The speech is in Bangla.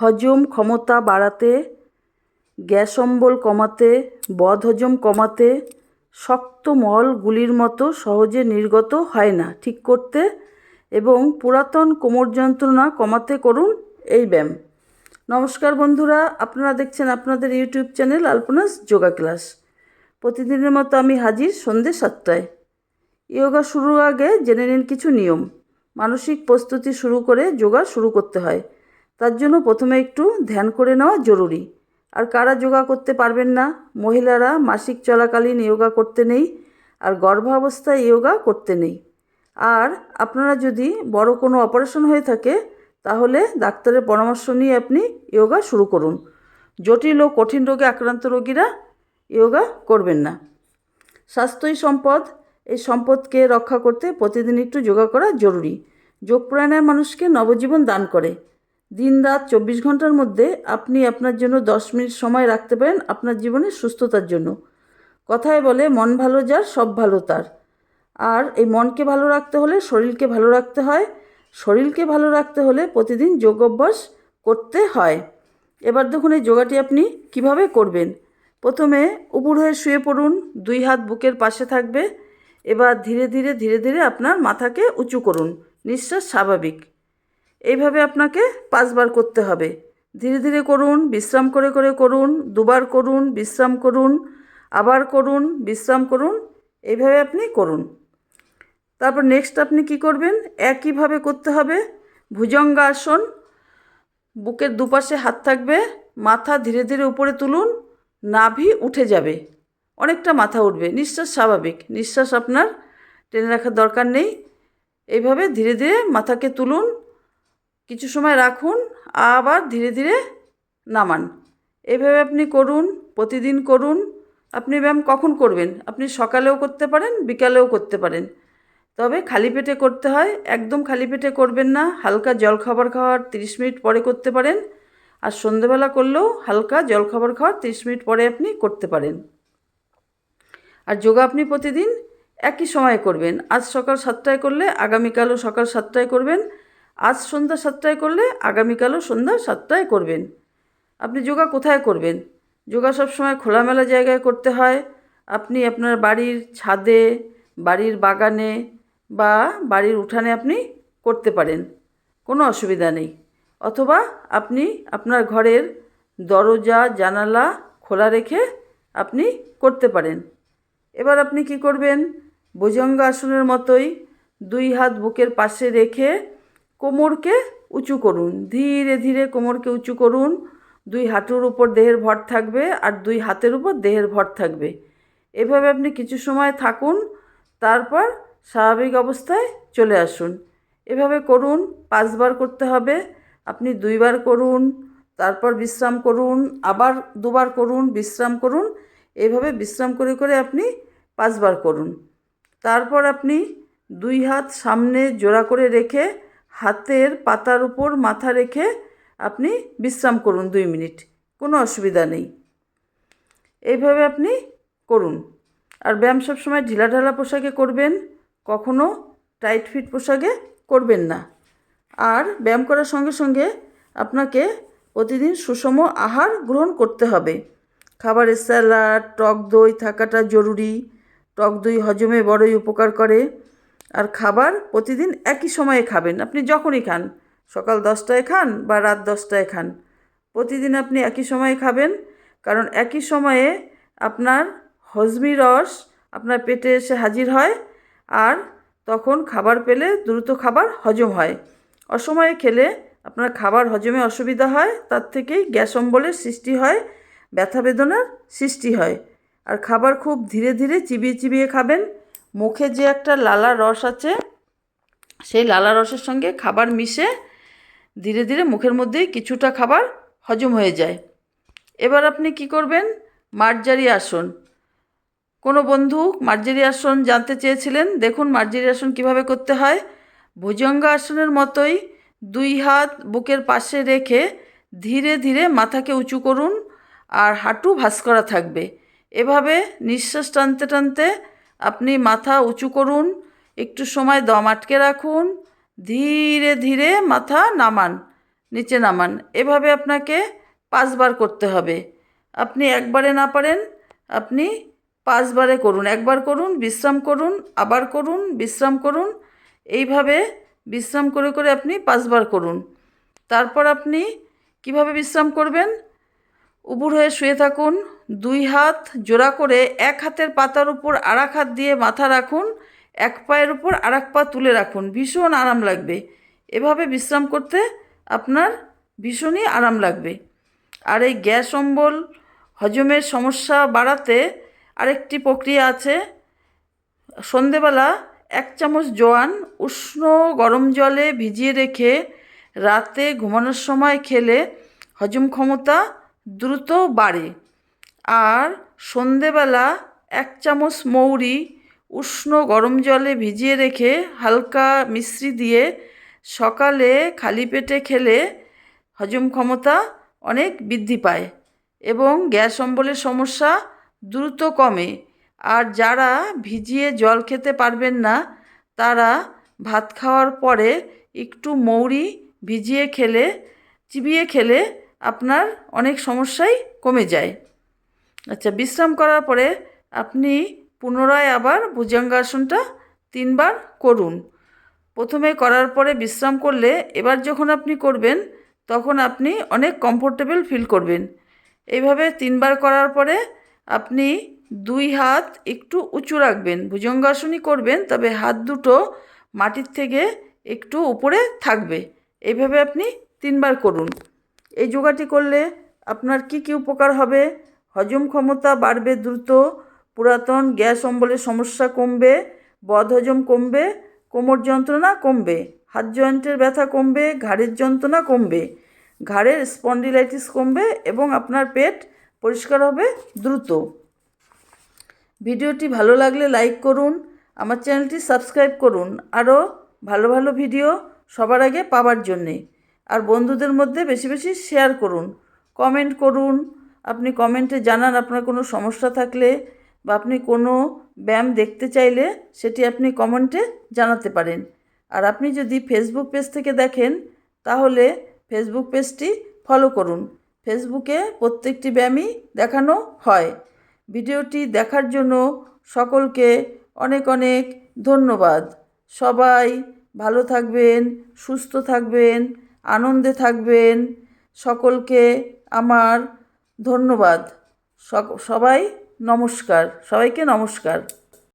হজম ক্ষমতা বাড়াতে, গ্যাস অম্বল কমাতে বদহজম কমাতে শক্ত মলগুলির মতো সহজে নির্গত হয় না। ঠিক করতে এবং পুরাতন কোমর যন্ত্রণা কমাতে করুন এই ব্যায়াম। নমস্কার বন্ধুরা, আপনারা দেখছেন আপনাদের YouTube channel Alpana's yoga class. প্রতিদিনের মতো আমি হাজির সন্ধ্যে সাতটায়। যোগা শুরুর আগে জেনে নিন কিছু নিয়ম। মানসিক প্রস্তুতি শুরু করে যোগা শুরু করতে হয়। তার জন্য প্রথমে একটু ধ্যান করে নেওয়া জরুরি। আর কারা যোগা করতে পারবেন না? মহিলারা মাসিক চলাকালীন যোগা করতে নেই, আর গর্ভাবস্থায় যোগা করতে নেই। আর আপনারা যদি বড় কোনো অপারেশন হয়ে থাকে, তাহলে ডাক্তারের পরামর্শ নিয়ে আপনি যোগা শুরু করুন। জটিল ও কঠিন রোগে আক্রান্ত রোগীরা যোগা করবেন না। স্বাস্থ্যই সম্পদ, এই সম্পদকে রক্ষা করতে প্রতিদিন একটু যোগা করা জরুরি। যোগ প্রাণায়াম মানুষকে নবজীবন দান করে। দিন রাত চব্বিশ ঘণ্টার মধ্যে আপনি আপনার জন্য দশ মিনিট সময় রাখতে পারেন আপনার জীবনের সুস্থতার জন্য। কথায় বলে, মন ভালো যার, সব ভালো তার। আর এই মনকে ভালো রাখতে হলে শরীরকে ভালো রাখতে হয়। শরীরকে ভালো রাখতে হলে প্রতিদিন যোগ অভ্যাস করতে হয়। এবার দেখুন এই যোগাটি আপনি কীভাবে করবেন। প্রথমে উপুর হয়ে শুয়ে পড়ুন, দুই হাত বুকের পাশে থাকবে। এবার ধীরে ধীরে ধীরে ধীরে আপনার মাথাকে উঁচু করুন। নিঃশ্বাস স্বাভাবিক। এইভাবে আপনাকে পাঁচবার করতে হবে। ধীরে ধীরে করুন, বিশ্রাম করে করে করুন, দুবার করুন, বিশ্রাম করুন, আবার করুন, বিশ্রাম করুন, এইভাবে আপনি করুন। তারপর নেক্সট আপনি কি করবেন? একইভাবে করতে হবে। ভুজঙ্গাসন, বুকের দুপাশে হাত থাকবে, মাথা ধীরে ধীরে উপরে তুলুন, নাভি উঠে যাবে। অনেকটা মাথা উঠবে, নিঃশ্বাস স্বাভাবিক, নিঃশ্বাস আপনার টেনে রাখার দরকার নেই। এইভাবে ধীরে ধীরে মাথাকে তুলুন কিছু সময় রাখুন, আবার ধীরে ধীরে নামান। এভাবে আপনি করুন, প্রতিদিন করুন। আপনি ব্যায়াম কখন করবেন? আপনি সকালেও করতে পারেন, বিকালেও করতে পারেন। তবে খালি পেটে করতে হয়, একদম খালি পেটে করবেন না। হালকা জল খাবার খাওয়ার তিরিশ মিনিট পরে করতে পারেন। আর সন্ধেবেলা করলেও হালকা জল খাবার খাওয়ার তিরিশ মিনিট পরে আপনি করতে পারেন। আর যোগা আপনি প্রতিদিন একই সময়ে করবেন। আজ সকাল সাতটায় করলে আগামীকালও সকাল সাতটায় করবেন। আজ সন্ধ্যা সাতটায় করলে আগামীকালও সন্ধ্যা সাতটায় করবেন। আপনি যোগা কোথায় করবেন? যোগা সবসময় খোলামেলা জায়গায় করতে হয়। আপনি আপনার বাড়ির ছাদে, বাড়ির বাগানে বা বাড়ির উঠানে আপনি করতে পারেন। কোনো অসুবিধা নেই। অথবা আপনি আপনার ঘরের দরজা, জানালা খোলা রেখে আপনি করতে পারেন। এবার আপনি কি করবেন? ভুজঙ্গ আসনের মতোই দুই হাত বুকের পাশে রেখে কোমরকে উঁচু করুন। ধীরে ধীরে কোমরকে উঁচু করুন। দুই হাঁটুর উপর দেহের ভর থাকবে আর দুই হাতের উপর দেহের ভর থাকবে। এভাবে আপনি কিছু সময় থাকুন, তারপর স্বাভাবিক অবস্থায় চলে আসুন। এভাবে করুন, পাঁচবার করতে হবে। আপনি দুইবার করুন, তারপর বিশ্রাম করুন, আবার দুবার করুন, বিশ্রাম করুন। এইভাবে বিশ্রাম করে করে আপনি পাঁচবার করুন। তারপর আপনি দুই হাত সামনে জোড়া করে রেখে হাতের পাতার উপর মাথা রেখে আপনি বিশ্রাম করুন দুই মিনিট। কোনো অসুবিধা নেই। এইভাবে আপনি করুন। আর ব্যায়াম সবসময় ঢিলাঢালা পোশাকে করবেন, কখনো টাইট ফিট পোশাকে করবেন না। আর ব্যায়াম করার সঙ্গে সঙ্গে আপনাকে প্রতিদিন সুষম আহার গ্রহণ করতে হবে। খাবারের স্যালাড, টক দই থাকাটা জরুরি। টক দই হজমে বড়ই উপকার করে। আর খাবার প্রতিদিন একই সময়ে খাবেন। আপনি যখনই খান, সকাল দশটায় খান বা রাত দশটায় খান, প্রতিদিন আপনি একই সময়ে খাবেন। কারণ একই সময়ে আপনার হজমি রস আপনার পেটে এসে হাজির হয় আর তখন খাবার পেলে দ্রুত খাবার হজম হয়। অসময়ে খেলে আপনার খাবার হজমে অসুবিধা হয়, তার থেকেই গ্যাস অম্বলের সৃষ্টি হয়, ব্যথা বেদনার সৃষ্টি হয়। আর খাবার খুব ধীরে ধীরে চিবিয়ে চিবিয়ে খাবেন। মুখে যে একটা লালা রস আছে, সেই লালা রসের সঙ্গে খাবার মিশে ধীরে ধীরে মুখের মধ্যেই কিছুটা খাবার হজম হয়ে যায়। এবার আপনি কি করবেন? মার্জারি আসন। কোনো বন্ধু মার্জারি আসন জানতে চেয়েছিলেন? দেখুন মার্জারি আসন কীভাবে করতে হয়। ভুজঙ্গা আসনের মতোই দুই হাত বুকের পাশে রেখে ধীরে ধীরে মাথাকে উঁচু করুন আর হাঁটু ভাঁজ করা থাকবে। এভাবে নিঃশ্বাস টানতে টানতে আপনি মাথা উঁচু করুন, একটু সময় দম আটকে রাখুন, ধীরে ধীরে মাথা নামান, নিচে নামান। এভাবে আপনাকে পাঁচবার করতে হবে। আপনি একবারে না পারেন, আপনি পাঁচবারে করুন। একবার করুন, বিশ্রাম করুন, আবার করুন, বিশ্রাম করুন। এইভাবে বিশ্রাম করে করে আপনি পাঁচবার করুন। তারপর আপনি কীভাবে বিশ্রাম করবেন? উপুর হয়ে শুয়ে থাকুন। দুই হাত জোড়া করে এক হাতের পাতার উপর আর হাত দিয়ে মাথা রাখুন। এক পায়ের উপর আর এক পা তুলে রাখুন। ভীষণ আরাম লাগবে। এভাবে বিশ্রাম করতে আপনার ভীষণই আরাম লাগবে। আর এই গ্যাস অম্বল, হজমের সমস্যা বাড়াতে আরেকটি প্রক্রিয়া আছে। সন্ধেবেলা এক চামচ জোয়ান উষ্ণ গরম জলে ভিজিয়ে রেখে রাতে ঘুমানোর সময় খেলে হজম ক্ষমতা দ্রুত বাড়ে। আর সন্ধেবেলা এক চামচ মৌরি উষ্ণ গরম জলে ভিজিয়ে রেখে হালকা মিশ্রি দিয়ে সকালে খালি পেটে খেলে হজম ক্ষমতা অনেক বৃদ্ধি পায় এবং গ্যাস অম্বলের সমস্যা দ্রুত কমে। আর যারা ভিজিয়ে জল খেতে পারবেন না, তারা ভাত খাওয়ার পরে একটু মৌরি ভিজিয়ে খেলে, চিবিয়ে খেলে আপনার অনেক সমস্যাই কমে যায়। আচ্ছা বিশ্রাম করার পরে আপনি পুনরায় আবার ভুজঙ্গাসনটা তিনবার করুন। প্রথমে করার পরে বিশ্রাম করলে এবার যখন আপনি করবেন, তখন আপনি অনেক কমফোর্টেবল ফিল করবেন। এইভাবে তিনবার করার পরে আপনি দুই হাত একটু উঁচু রাখবেন। ভুজঙ্গাসনই করবেন, তবে হাত দুটো মাটির থেকে একটু উপরে থাকবে। এইভাবে আপনি তিনবার করুন। এই যোগাটি করলে আপনার কি কি উপকার হবে? হজম ক্ষমতা বাড়বে দ্রুত, পুরাতন গ্যাস অম্বলের সমস্যা কমবে, বদহজম কমবে, কোমর যন্ত্রণা কমবে, হাত জয়েন্টের ব্যথা কমবে, ঘাড়ের যন্ত্রণা কমবে, ঘাড়ের স্পন্ডিলাইটিস কমবে এবং আপনার পেট পরিষ্কার হবে দ্রুত। ভিডিওটি ভালো লাগলে লাইক করুন, আমার চ্যানেলটি সাবস্ক্রাইব করুন। আরও ভালো ভালো ভিডিও সবার আগে পাওয়ার জন্যে। আর বন্ধুদের মধ্যে বেশি বেশি শেয়ার করুন। কমেন্ট করুন। আপনি কমেন্টে জানান আপনার কোনো সমস্যা থাকলে বা আপনি কোনো ব্যায়াম দেখতে চাইলে সেটি আপনি কমেন্টে জানাতে পারেন। আর আপনি যদি ফেসবুক পেজ থেকে দেখেন, তাহলে ফেসবুক পেজটি ফলো করুন। ফেসবুকে প্রত্যেকটি ব্যায়ামই দেখানো হয়। ভিডিওটি দেখার জন্য সকলকে অনেক অনেক ধন্যবাদ। সবাই ভালো থাকবেন, সুস্থ থাকবেন। আনন্দে থাকবেন। সকলকে আমার ধন্যবাদ। সবাই নমস্কার। সবাইকে নমস্কার।